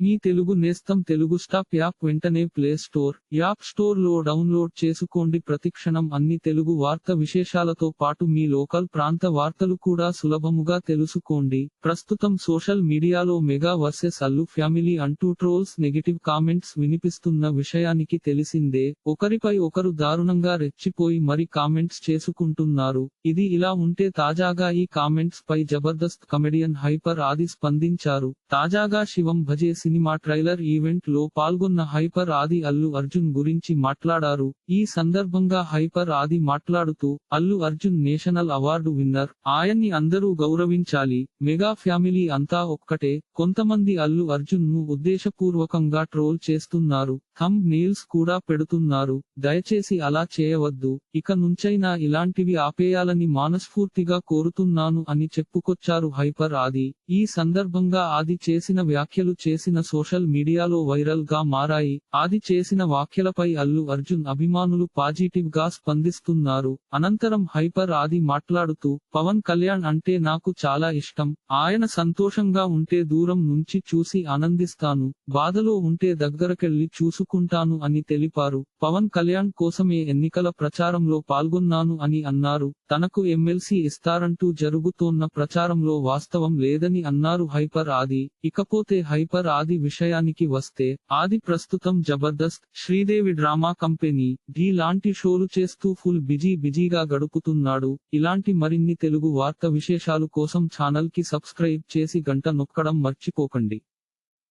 మీ తెలుగు నేస్తం Telugu stop app వెంటనే play store app స్టోర్లో డౌన్లోడ్ చేసుకోండి. ప్రతిక్షణం అన్ని తెలుగు వార్త విశేషాలతో పాటు మీ లోకల్ ప్రాంత వార్తలు కూడా సులభముగా తెలుసుకోండి. ప్రస్తుతం సోషల్ మీడియాలో మెగా వర్సెస్ అల్లు ఫ్యామిలీ అంటూ ట్రోల్స్ నెగిటివ్ కామెంట్స్ వినిపిస్తున్న విషయానికి తెలిసిందే. ఒకరిపై ఒకరు దారుణంగా రెచ్చిపోయి మరి కామెంట్స్ చేసుకుంటున్నారు. ఇది ఇలా ఉంటే తాజాగా ఈ కామెంట్స్ పై జబర్దస్త్ కమెడియన్ హైపర్ ఆది స్పందించారు. తాజాగా శివం భజేసి సినిమా ట్రైలర్ ఈవెంట్లో పాల్గొన్న హైపర్ ఆది అల్లు అర్జున్ గురించి మాట్లాడారు. ఈ సందర్భంగా హైపర్ ఆది మాట్లాడుతూ Allu Arjun national award winner ఆయన్ని అందరూ గౌరవించాలి మెగా ఫ్యామిలీ అంతా ఒక్కటే కొంతమంది అల్లు అర్జున్ను ఉద్దేశపూర్వకంగా ట్రోల్ చేస్తున్నారు. థంబ్ నెయిల్స్ కూడా పెడుతున్నారు. దయచేసి అలా చేయవద్దు. ఇక నుంచైనా ఇలాంటివి ఆపేయాలని మానస్ఫూర్తిగా కోరుతున్నాను అని చెప్పుకొచ్చారు హైపర్ ఆది. ఈ సందర్భంగా ఆది చేసిన వ్యాఖ్యలు చేసిన సోషల్ మీడియాలో వైరల్గా మారాయి. ఆది చేసిన వ్యాఖ్యలపై అల్లు అర్జున్ అభిమానులు పాజిటివ్గా స్పందిస్తున్నారు. అనంతరం హైపర్ ఆది మాట్లాడుతూ పవన్ కళ్యాణ్ అంటే నాకు చాలా ఇష్టం. ఆయన సంతోషంగా ఉంటే దూరం నుంచి చూసి ఆనందిస్తాను. బాధలో ఉంటే దగ్గరకెళ్ళి చూసుకుంటాను అని తెలిపారు. పవన్ కళ్యాణ్ కోసమే ఎన్నికల ప్రచారంలో పాల్గొన్నాను అని అన్నారు. తనకు ఎమ్మెల్సీ ఇస్తారంటూ జరుగుతోన్న ప్రచారంలో వాస్తవం లేదని అన్నారు హైపర్ ఆది. ఇకపోతే హైపర్ ఆది విషయానికి వస్తే ఆది ప్రస్తుతం జబర్దస్త్ శ్రీదేవి డ్రామా కంపెనీ ఢీ లాంటి షోలు చేస్తూ ఫుల్ బిజీ బిజీగా గడుపుతున్నాడు. ఇలాంటి మరిన్ని తెలుగు వార్త విశేషాలు కోసం ఛానల్కి సబ్స్క్రైబ్ చేసి గంట నొక్కడం మర్చిపోకండి.